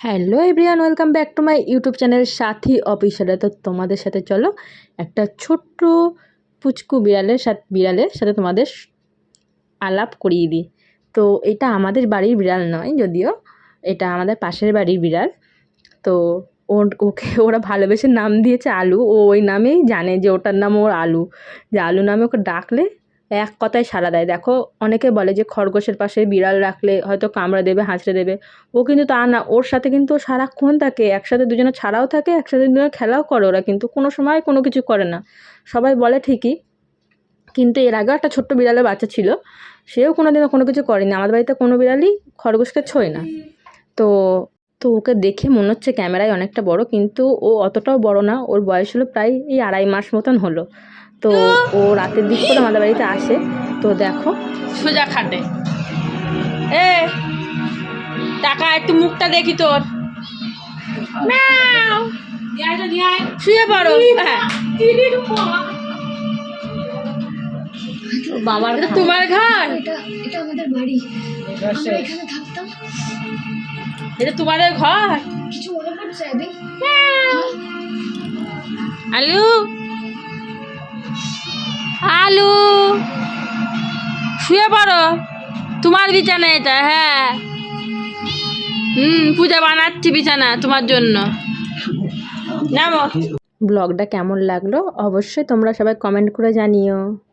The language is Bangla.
Hello everyone, welcome back to my YouTube channel Sathi অফিসিয়ালে। তো তোমাদের সাথে চলো, একটা ছোট্ট পুচকু বিড়ালের সাথে বিড়ালের সাথে তোমাদের আলাপ করিয়ে দিই। তো এটা আমাদের বাড়ির বিড়াল নয়, যদিও এটা আমাদের পাশের বাড়ির বিড়াল। তো ওর, ওকে ওরা ভালোবেসে নাম দিয়েছে আলু। ও ওই নামেই জানে যে ওটার নাম ওর আলু। যে আলু নামে ওকে ডাকলে এক কথায় সাড়া দেয়। দেখো, অনেকে বলে যে খরগোশের পাশে বিড়াল রাখলে হয়তো কামড়ে দেবে, হাঁচড়ে দেবে। ও কিন্তু তা না। ওর সাথে কিন্তু সারাক্ষণ থাকে। একসাথে দুজনে ছাড়াও থাকে, একসাথে দুজনে খেলাও করে ওরা কিন্তু। কোনো সময় কোনো কিছু করে না। সবাই বলে ঠিকই। কিন্তু এর আগেও একটা ছোট্ট বিড়ালের বাচ্চা ছিল। সেও কোনো দিনও কোনো কিছু করেনি। আমাদের বাড়িতে কোনো বিড়ালই খরগোশকে ছোঁয় না। তো তো ওকে দেখে মনে হচ্ছে ক্যামেরায় অনেকটা বড়, কিন্তু ও অতটাও বড় না। ওর বয়স হলো প্রায় এই আড়াই মাস মতন হলো। তো ও রাতের দিক করে আমাদের বাড়িতে আসে। তো দেখো। সোজা খাটে। এ টাকা একটু মুখটা দেখি তোর। শুয়ে পড়ো। হ্যাঁ। বাবার এটা তোমার ঘর? এটা এটা আমাদের বাড়ি। এখানে থাকতাম। এটা তোমাদের ঘর? কিছু মনে পড়ছে আলু? আলু। শুয়ে পড়ো। তোমার বিছানা এটা হ্যাঁ। হুম, পূজা বানাচ্ছি বিছানা তোমার জন্য। নাম। ব্লগটা কেমন লাগল? অবশ্যই তোমরা সবাই কমেন্ট করে জানিও।